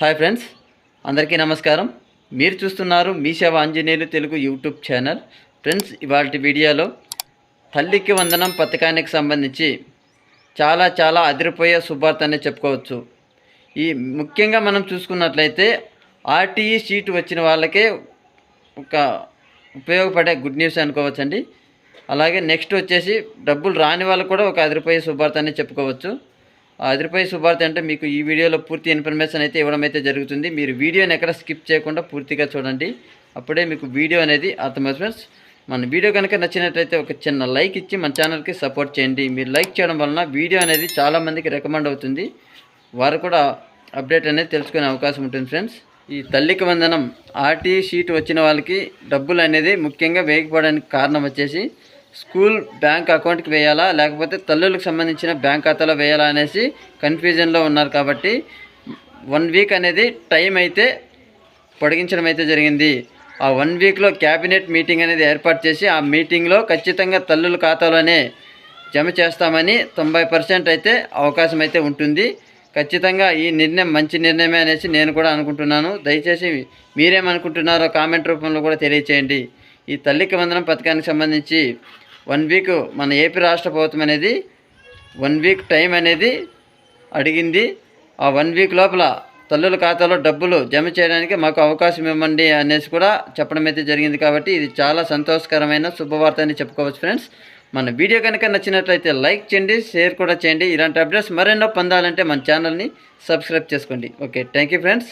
Hi friends అందరికీ నమస్కారం. మీరు చూస్తున్నారు మీ సేవ Anjaneyulu Telugu YouTube channel. Friends ఇవాళ వీడియోలో తల్లికి వందనం పథకానికి సంబంధించి చాలా చాలా అదిరిపోయే శుభార్త అనే చెప్పుకోవచ్చు. ఈ ముఖ్యంగా మనం చూసుకున్నట్లయితే ఆర్టీఈ సీటు వచ్చిన వాళ్ళకే ఒక ఉపయోగపడే గుడ్ న్యూస్ అనుకోవచ్చండి. అలాగే నెక్స్ట్ వచ్చేసి డబ్బులు రాని వాళ్ళు కూడా ఒక అదిరిపోయే శుభార్త అని చెప్పుకోవచ్చు. ఆ శుభార్త అంటే మీకు ఈ వీడియోలో పూర్తి ఇన్ఫర్మేషన్ అయితే ఇవ్వడం అయితే జరుగుతుంది. మీరు వీడియోని ఎక్కడ స్కిప్ చేయకుండా పూర్తిగా చూడండి. అప్పుడే మీకు వీడియో అనేది అర్థమవుతుంది మన వీడియో కనుక నచ్చినట్లయితే ఒక చిన్న లైక్ ఇచ్చి మన ఛానల్కి సపోర్ట్ చేయండి. మీరు లైక్ చేయడం వలన వీడియో అనేది చాలామందికి రికమెండ్ అవుతుంది. వారు కూడా అప్డేట్ అనేది తెలుసుకునే అవకాశం ఉంటుంది ఫ్రెండ్స్. ఈ తల్లికి వందనం ఆర్టీ షీట్ వచ్చిన వాళ్ళకి డబ్బులు అనేది ముఖ్యంగా వేయకపోవడానికి కారణం వచ్చేసి స్కూల్ బ్యాంక్ అకౌంట్కి వేయాలా? లేకపోతే తల్లులకు సంబంధించిన బ్యాంక్ ఖాతాలో వేయాలా అనేసి కన్ఫ్యూజన్లో ఉన్నారు కాబట్టి వన్ వీక్ అనేది టైం అయితే పొడిగించడం అయితే జరిగింది. ఆ వన్ వీక్లో క్యాబినెట్ మీటింగ్ అనేది ఏర్పాటు చేసి ఆ మీటింగ్లో ఖచ్చితంగా తల్లుల ఖాతాలోనే జమ చేస్తామని తొంభై పర్సెంట్ అయితే అవకాశం అయితే ఉంటుంది. ఖచ్చితంగా ఈ నిర్ణయం మంచి నిర్ణయమే అనేసి నేను కూడా అనుకుంటున్నాను. దయచేసి మీరేమనుకుంటున్నారో కామెంట్ రూపంలో కూడా తెలియచేయండి. ఈ తల్లికి వందనం పథకానికి సంబంధించి వన్ వీక్ మన ఏపీ రాష్ట్ర ప్రభుత్వం అనేది వన్ వీక్ టైం అనేది అడిగింది. ఆ వన్ వీక్ లోపల తల్లుల ఖాతాలో డబ్బులు జమ చేయడానికి మాకు అవకాశం ఇవ్వండి అనేసి కూడా చెప్పడం అయితే జరిగింది కాబట్టి ఇది చాలా సంతోషకరమైన శుభవార్త అని చెప్పుకోవచ్చు ఫ్రెండ్స్. మన వీడియో కనుక నచ్చినట్లయితే లైక్ చేయండి షేర్ కూడా చేయండి. ఇలాంటి అప్డేట్స్ మరెన్నో పొందాలంటే మన ఛానల్ని సబ్స్క్రైబ్ చేసుకోండి. Okay thank you friends.